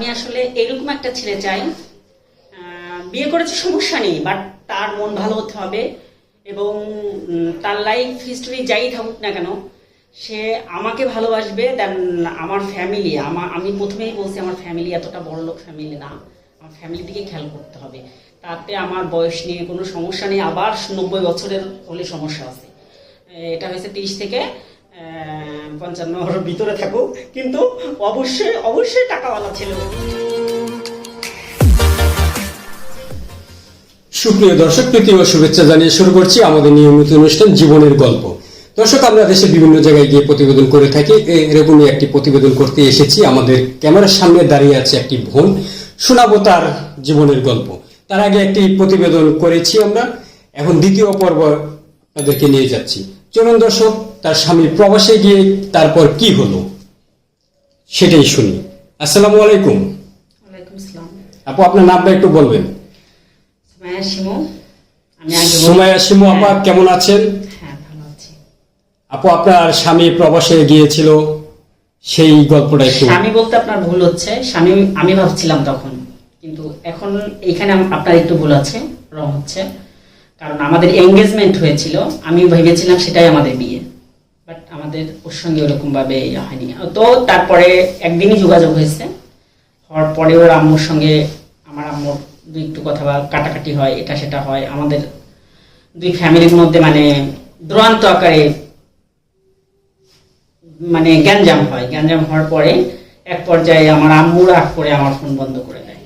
আমি আসলে এরকম একটা ছেলে চাই বিয়ে করেছে সমস্যা নেই বাট তার মন ভালো হতে হবে এবং তার লাইফ হিস্টোরি যাই থাকুক না কেন, সে আমাকে ভালোবাসবে দেন আমার ফ্যামিলি আমার আমি প্রথমেই বলছি আমার ফ্যামিলি এতটা বড় লোক ফ্যামিলি না, আমার ফ্যামিলির দিকে খেয়াল করতে হবে। তাতে আমার বয়স নিয়ে কোনো সমস্যা নেই, আবার নব্বই বছরের হলে সমস্যা আছে। এটা হয়েছে তিরিশ থেকে পঞ্চান্নর ভিতরে থাকুক কিন্তু অবশ্যই অবশ্যই টাকাওয়ালা ছিল। সুপ্রিয় দর্শক, প্রীতি ও শুভেচ্ছা জানিয়ে শুরু করছি আমাদের নিয়মিত অনুষ্ঠান জীবনের গল্প। দর্শক, আমরা দেশের বিভিন্ন জায়গায় গিয়ে প্রতিবেদন করে থাকি। এরকমই একটি প্রতিবেদন করতে এসেছি। আমাদের ক্যামেরার সামনে দাঁড়িয়ে আছে একটি বোন। শোনাবো তার জীবনের গল্প। তার আগে একটি প্রতিবেদন করেছি আমরা। এখন দ্বিতীয় পর্ব আপনাদেরকে নিয়ে যাচ্ছি। চলুন দর্শক তার স্বামী প্রবাসে গিয়ে তারপর কি হলো? সেটাই শুনি। আসসালামু আলাইকুম। আপু আপনার নামটা একটু বলবেন। শিমু। আপা কেমন আছেন? হ্যাঁ আপু আপনার স্বামী প্রবাসে গিয়েছিল। সেই গল্পটা একটু স্বামী বলতে আপনার ভুল হচ্ছে। স্বামী আমি ভাবছিলাম তখন। কিন্তু এখন এইখানে আম- আপনার একটু ভুল আছে রং হচ্ছে। কারণ আমাদের এঙ্গেজমেন্ট হয়েছিল আমি ভেবেছিলাম সেটাই আমাদের বিয়ে বাট আমাদের ওর সঙ্গে ওরকম ভাবে ইয়ে হয়নি। তো তারপরে একদিনই যোগাযোগ হয়েছে, হওয়ার পরে ওর আম্মুর সঙ্গে আমার আম্মুর দুই একটু কথা বা কাটাকাটি হয়, এটা সেটা হয়। আমাদের দুই ফ্যামিলির মধ্যে মানে দুরান্ত আকারে মানে গ্যাঞ্জাম হয়। গ্যাঞ্জাম হওয়ার পরে এক পর্যায়ে আমার আম্মু রাগ করে আমার ফোন বন্ধ করে দেয়।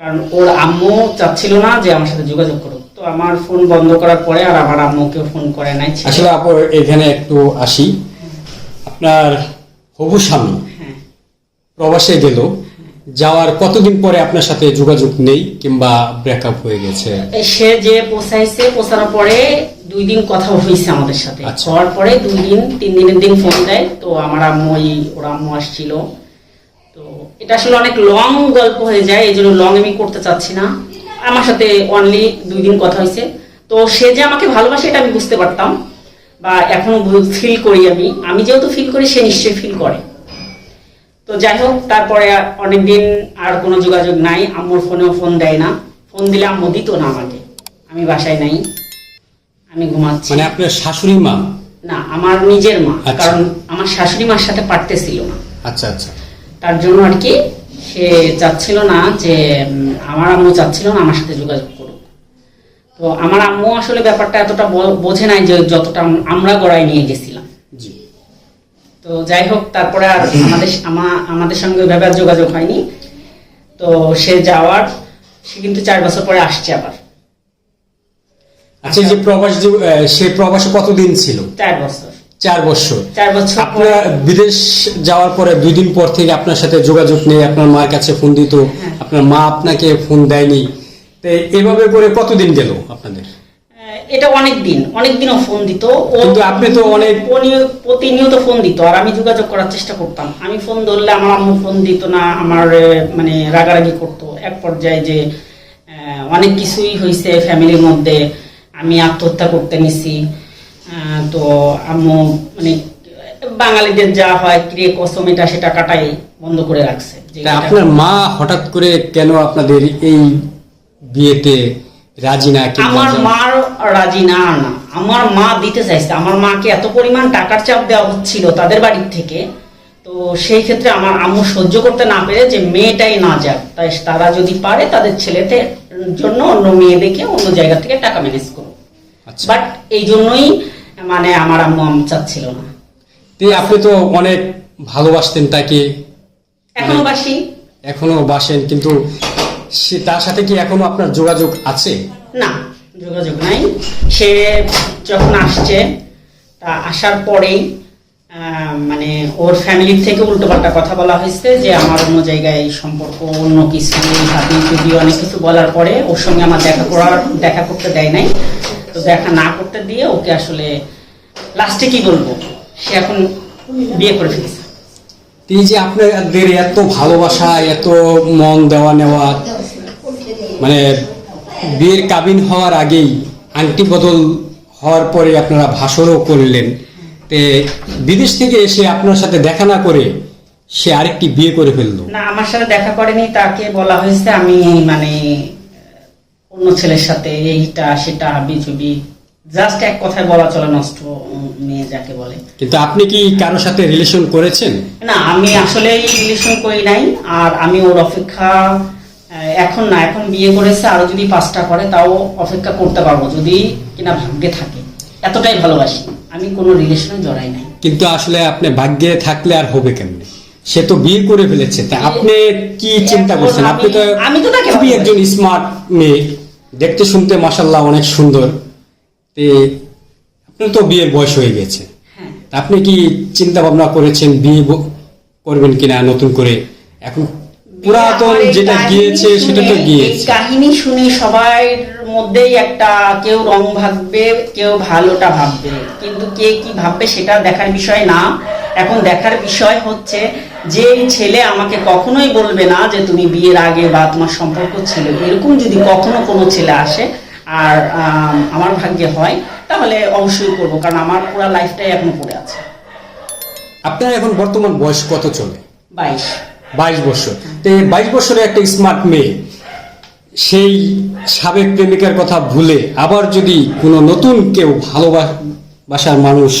কারণ ওর আম্মু চাচ্ছিল না যে আমার সাথে যোগাযোগ করুক। আমার ফোন বন্ধ করার পরে আর আমার আম্মুকে ফোন করে নাই। আসলে আপু এখানে একটু আসি। আপনার হবু স্বামী হ্যাঁ। প্রবাসে গেল। যাওয়ার কতদিন পরে আপনার সাথে যোগাযোগ নেই কিংবা ব্রেকআপ হয়ে গেছে? সে যে পোষাইছে পোষানোর পরে দুই দিন কথা হয়েছে আমাদের সাথে। আচ্ছা। হওয়ার পরে দুই দিন তিন দিনের দিন ফোন দেয়। তো আমার আম্মু ওই ওর আম্মু আসছিল। তো এটা আসলে অনেক লং গল্প হয়ে যায় এই জন্য লং আমি করতে চাচ্ছি না। আমার সাথে অনলি দুই দিন কথা হয়েছে। তো সে যে আমাকে ভালোবাসে এটা আমি বুঝতে পারতাম বা এখনও ফিল করি আমি। আমি যেহেতু ফিল করি সে নিশ্চয়ই ফিল করে। তো যাই হোক তারপরে অনেকদিন আর কোনো যোগাযোগ নাই। আম্মুর ফোনেও ফোন দেয় না। ফোন দিলে আম্মু দিত না আমাকে। আমি বাসায় নাই। আমি ঘুমাচ্ছি। মানে আপনার শাশুড়ি মা? না আমার নিজের মা। আচ্ছা। কারণ আমার শাশুড়ি মার সাথে পারতেছিল না। আচ্ছা আচ্ছা। তার জন্য আর কি সে চাচ্ছিল না যে আমার আম্মু চাচ্ছিল না আমার সাথে যোগাযোগ করুক। তো আমার আম্মু আসলে ব্যাপারটা এতটা বোঝে নাই যে যতটা আমরা গড়ায় নিয়ে গেছিলাম। জি। তো যাই হোক তারপরে আর আমাদের আমাদের সঙ্গে ওইভাবে আর যোগাযোগ হয়নি। তো সে যাওয়ার সে কিন্তু চার বছর পরে আসছে আবার। আচ্ছা যে প্রবাস সে প্রবাসে কতদিন ছিল? চার বছর। চার বছর। চার বছর আপনার বিদেশ যাওয়ার পরে দুই দিন পর থেকে আপনার সাথে যোগাযোগ নেই আপনার মার কাছে ফোন দিত হ্যাঁ। আপনার মা আপনাকে ফোন দেয়নি। তো এভাবে করে কতদিন গেল আপনাদের? এটা অনেক দিন অনেক দিনও ফোন দিত। ও কিন্তু আপনি তো অনেক- প্রতিনিয়ত ফোন দিত আর আমি যোগাযোগ করার চেষ্টা করতাম। আমি ফোন ধরলে আমার আম্মু ফোন দিত না আমার মানে রাগারাগি করতো। এক পর্যায়ে যে অনেক কিছুই হয়েছে ফ্যামিলির মধ্যে আমি আত্মহত্যা করতে নিছি। তো আম্মু মানে বাঙালিদের যা হয় ক্রিয়ে কসম এটা সেটা কাটাই বন্ধ করে রাখছে। আপনার মা হঠাৎ করে কেন আপনাদের এই বিয়েতে রাজি না আমার মার রাজি না না। আমার মা দিতে চাইছে। আমার মাকে এত পরিমাণ টাকার চাপ দেওয়া হচ্ছিল তাদের বাড়ির থেকে। তো সেই ক্ষেত্রে আমার আম্মু সহ্য করতে না পেরে যে মেয়েটাই না যাক তাই তারা যদি পারে তাদের ছেলেদের জন্য অন্য মেয়ে দেখে অন্য জায়গা থেকে টাকা ম্যানেজ করো আচ্ছা। বাট এই জন্যই মানে আমার আম্মু আম চাচ্ছিল না। তো আপনি তো অনেক ভালোবাসতেন তাকে। এখনও বাসি? এখনও বাসেন কিন্তু সে তার সাথে কি এখনও আপনার যোগাযোগ আছে? না যোগাযোগ নাই। সে যখন আসছে তা আসার পরেই মানে ওর ফ্যামিলির থেকে উল্টোপাল্টা কথা বলা হয়েছে যে আমার অন্য জায়গায় এই সম্পর্ক অন্য কিছু হাতি যদি অনেক কিছু বলার পরে ওর সঙ্গে আমার দেখা করার দেখা করতে দেয় নাই। তো দেখা না করতে দিয়ে ওকে আসলে লাস্টে কি বলব? সে এখন বিয়ে করে ফেলেছে। তো এই যে আপনাদের এত ভালোবাসা এত মন দেওয়া নেওয়া মানে বিয়ের কাবিন হওয়ার আগেই আংটি বদল হওয়ার পরে আপনারা ভাষণও করলেন। তে বিদেশ থেকে এসে আপনার সাথে দেখা না করে সে আরেকটি বিয়ে করে ফেলল। না আমার সাথে দেখা করেনি তাকে বলা হয়েছে আমি মানে অন্য ছেলের সাথে এইটা সেটা বিজুবি জাস্ট এক কথায় বলা চলে নষ্ট মেয়ে যাকে বলে। কিন্তু আপনি কি কারোর সাথে রিলেশন করেছেন? না আমি আসলে রিলেশন করি নাই আর আমি ওর অপেক্ষা এখন না এখন বিয়ে করেছে আরও যদি পাঁচটা করে তাও অপেক্ষা করতে পারব যদি কিনা ভাগ্যে থাকে। এতটাই ভালোবাসি। আমি কোনো রিলেশনে জড়াই নাই। কিন্তু আসলে আপনি ভাগ্যে থাকলে আর হবে কেমনে? সে তো বিয়ে করে ফেলেছে তা আপনি কি চিন্তা করছেন? আপনি তো আমি- তো তাকে একজন স্মার্ট মেয়ে। দেখতে শুনতে মাসাল্লাহ অনেক সুন্দর। তে আপনার তো বিয়ের বয়স হয়ে গেছে। হ্যাঁ। আপনি কি চিন্তা ভাবনা করেছেন বিয়ে করবেন কিনা নতুন করে? এখন পুরাতন যেটা গিয়েছে সেটা তো গিয়েছে। কাহিনী শুনে সবার মধ্যেই একটা কেউ রং ভাববে কেউ ভালোটা ভাববে। কিন্তু কে কি ভাববে সেটা দেখার বিষয় না। এখন দেখার বিষয় হচ্ছে যে ছেলে আমাকে কখনোই বলবে না যে তুমি বিয়ের আগে বা তোমার সম্পর্ক ছিল। এরকম যদি কখনো কোনো ছেলে আসে আর আম, আমার ভাগ্যে হয় তাহলে অবশ্যই করব কারণ আমার পুরো লাইফটাই এখনও পড়ে আছে। আপনার এখন বর্তমান বয়স কত চলে? বাইশ। বাইশ বছর। তো বাইশ বছরের একটা স্মার্ট মেয়ে সেই সাবেক প্রেমিকার কথা ভুলে আবার যদি কোনো নতুন কেউ ভালোবাসার মানুষ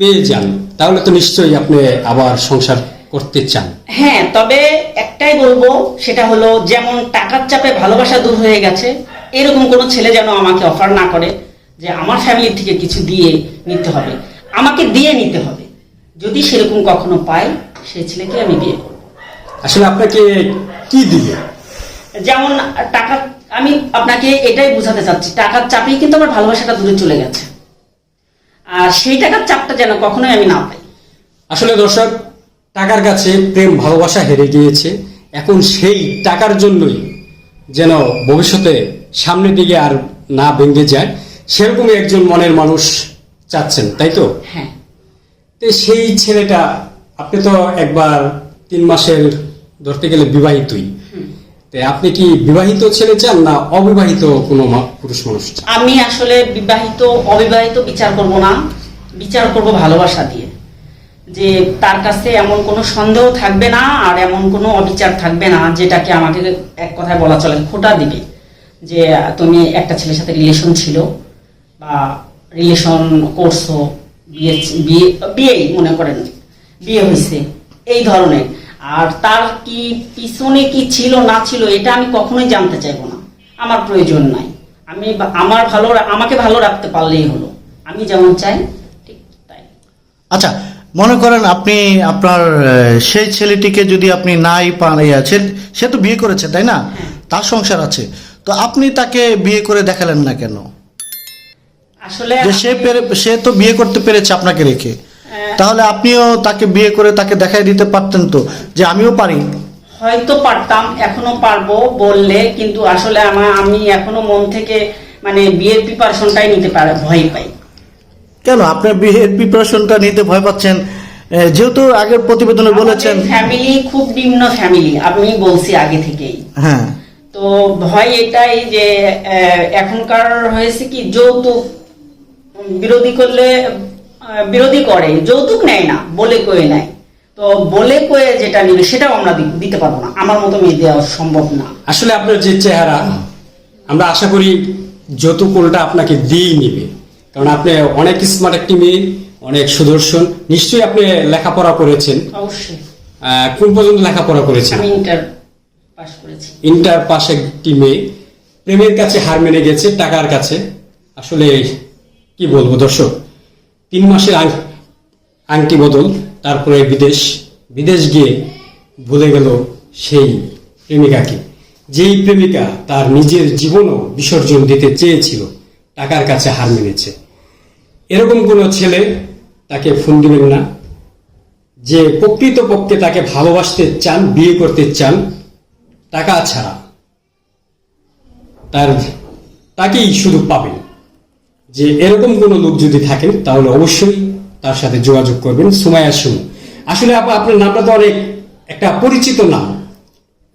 পেয়ে যান তাহলে তো নিশ্চয়ই আপনি আবার সংসার করতে চান। হ্যাঁ তবে একটাই বলব সেটা হলো যেমন টাকার চাপে ভালোবাসা দূর হয়ে গেছে এরকম কোনো ছেলে যেন আমাকে অফার না করে যে আমার ফ্যামিলি থেকে কিছু দিয়ে নিতে হবে। আমাকে দিয়ে নিতে হবে। যদি সেরকম কখনো পাই সেই ছেলেকে আমি বিয়ে করব। আসলে আপনাকে কি দিয়ে? যেমন টাকা আমি আপনাকে এটাই বোঝাতে চাচ্ছি টাকার চাপেই কিন্তু আমার ভালোবাসাটা দূরে চলে গেছে। আর সেই টাকার চাপটা যেন কখনোই আমি না পাই। আসলে দর্শক টাকার কাছে প্রেম ভালোবাসা হেরে গিয়েছে। এখন সেই টাকার জন্যই যেন ভবিষ্যতে সামনের দিকে আর না ভেঙে যায়। সেরকমই একজন মনের মানুষ চাচ্ছেন তাই তো? হ্যাঁ। তো সেই ছেলেটা আপনি তো একবার তিন মাসের ধরতে গেলে বিবাহিতই। আপনি কি বিবাহিত ছেলে চান না অবিবাহিত কোনো পুরুষ মানুষ আমি আসলে বিবাহিত অবিবাহিত বিচার করব না। বিচার করব ভালোবাসা দিয়ে। যে তার কাছে এমন কোনো সন্দেহ থাকবে না আর এমন কোনো অবিচার থাকবে না যেটাকে আমাকে এক কথায় বলা চলে খোটা দিবে। যে তুমি একটা ছেলের সাথে রিলেশন ছিল বা রিলেশন করছ বিয়ে বিয়ে বিয়েই মনে করেন বিয়ে হয়েছে এই ধরনের। আর তার কি পিছনে কি ছিল না ছিল এটা আমি কখনোই জানতে চাইব না। আমার প্রয়োজন নাই। আমি আমার ভালো আমাকে ভালো রাখতে পারলেই হলো। আমি যেমন চাই ঠিক তাই। আচ্ছা মনে করেন আপনি আপনার সেই ছেলেটিকে যদি আপনি নাই পান এই আছে সে তো বিয়ে করেছে তাই না? তার সংসার আছে। তো আপনি তাকে বিয়ে করে দেখালেন না কেন? আসলে যে সে পেরে সে তো বিয়ে করতে পেরেছে আপনাকে রেখে। তাহলে আপনিও তাকে বিয়ে করে তাকে দেখাই দিতে পারতেন তো যে আমিও পারি। হয়তো পারতাম এখনও পারব বললে কিন্তু আসলে আমার আমি এখনও মন থেকে মানে বিয়ের প্রিপারেশনটাই নিতে পারে ভয় পাই। কেন? আপনার বিয়ের প্রিপারেশনটা নিতে ভয় পাচ্ছেন? যেহেতু আগের প্রতিবেদনে বলেছেন ফ্যামিলি খুব নিম্ন ফ্যামিলি আমি বলছি আগে থেকেই। হ্যাঁ। তো ভয় এটাই যে এখনকার হয়েছে কি যৌতুক বিরোধী করলে বিরোধী করে যৌতুক নেয় না বলে কয়ে নেয়। তো বলে কয়ে যেটা নিবে সেটাও আমরা দিতে পারব না আমার মতো মেয়ে দেওয়া সম্ভব না। আসলে আপনার যে চেহারা আমরা আশা করি যৌতুক উল্টা আপনাকে দিয়েই নিবে। কারণ আপনি অনেক স্মার্ট একটি মেয়ে অনেক সুদর্শন নিশ্চয়ই আপনি লেখাপড়া করেছেন। অবশ্যই। কোন পর্যন্ত লেখাপড়া করেছেন? আমি ইন্টার ইন্টার পাস একটি মেয়ে। প্রেমের কাছে হার মেনে গেছে, টাকার কাছে। আসলে কি বলব দর্শক, তিন মাসের আংটি বদল, তারপরে বিদেশ। বিদেশ গিয়ে ভুলে গেল সেই প্রেমিকাকে। যেই প্রেমিকা তার নিজের জীবনও বিসর্জন দিতে চেয়েছিল, টাকার কাছে হার মেনেছে। এরকম কোনো ছেলে তাকে ফোন দিবেন না। যে প্রকৃতপক্ষে তাকে ভালোবাসতে চান, বিয়ে করতে চান টাকা ছাড়া। তার তাকেই শুধু পাবেন। যে এরকম কোনো লোক যদি থাকেন তাহলে অবশ্যই তার সাথে যোগাযোগ করবেন। সুমাইয়া সুমু। আসলে আপা আপনার নামটা তো অনেক একটা পরিচিত নাম।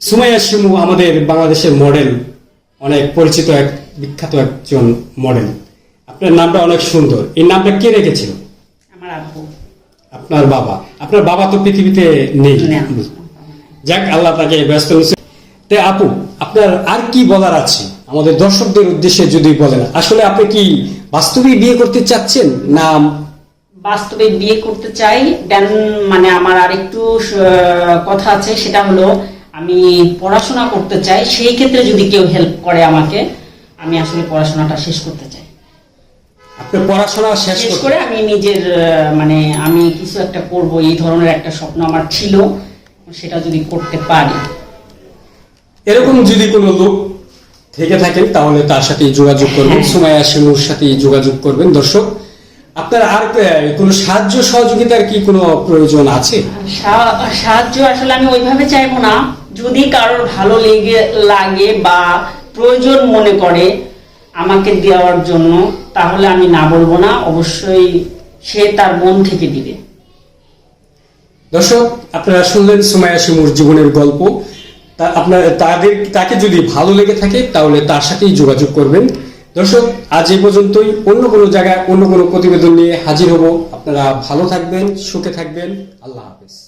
সুমাইয়া সুমু আমাদের বাংলাদেশের মডেল অনেক পরিচিত এক বিখ্যাত একজন মডেল আপনার নামটা অনেক সুন্দর। এই নামটা কে রেখেছিল? আমার আব্বু। আপনার বাবা। আপনার বাবা তো পৃথিবীতে নেই। যাক আল্লাহ তাকে ব্যস্ত তে আপু আপনার আর কি বলার আছে? আমাদের দর্শকদের উদ্দেশ্যে যদি বলেন। আসলে আপনি কি বাস্তবিক বিয়ে করতে চাচ্ছেন না? বাস্তবে বিয়ে করতে চাই। দেন মানে আমার আরেকটু আহ, কথা আছে সেটা হলো আমি পড়াশোনা করতে চাই। সেই ক্ষেত্রে যদি কেউ হেল্প করে আমাকে আমি আসলে পড়াশোনাটা শেষ করতে চাই। আপনি পড়াশোনা শেষ করে আমি নিজের মানে আমি কিছু একটা করব এই ধরনের একটা স্বপ্ন আমার ছিল। সেটা যদি করতে পারি। এরকম যদি কোনো লোক থেকে থাকেন তাহলে তার সাথে যোগাযোগ করবেন হ্যাঁ। সুমাইয়া শিমুর সাথে যোগাযোগ করবেন। দর্শক আপনার আর কোনো সাহায্য সহযোগিতার কি কোনো প্রয়োজন আছে? সাহায্য আসলে আমি ওইভাবে চাইব না। যদি কারোর ভালো লেগে লাগে বা প্রয়োজন মনে করে আমাকে দেওয়ার জন্য তাহলে আমি না বলব না। অবশ্যই সে তার মন থেকে দিবে। দর্শক আপনারা শুনলেন সুমাইয়া শিমুর জীবনের গল্প। আপনার, তাদের, তাকে যদি ভালো লেগে থাকে, তাহলে তার সাথেই যোগাযোগ করবেন। দর্শক, আজ এ পর্যন্তই। অন্য কোনো জায়গায় অন্য কোনো প্রতিবেদন নিয়ে হাজির হব। আপনারা ভালো থাকবেন, সুখে থাকবেন। আল্লাহ হাফেজ।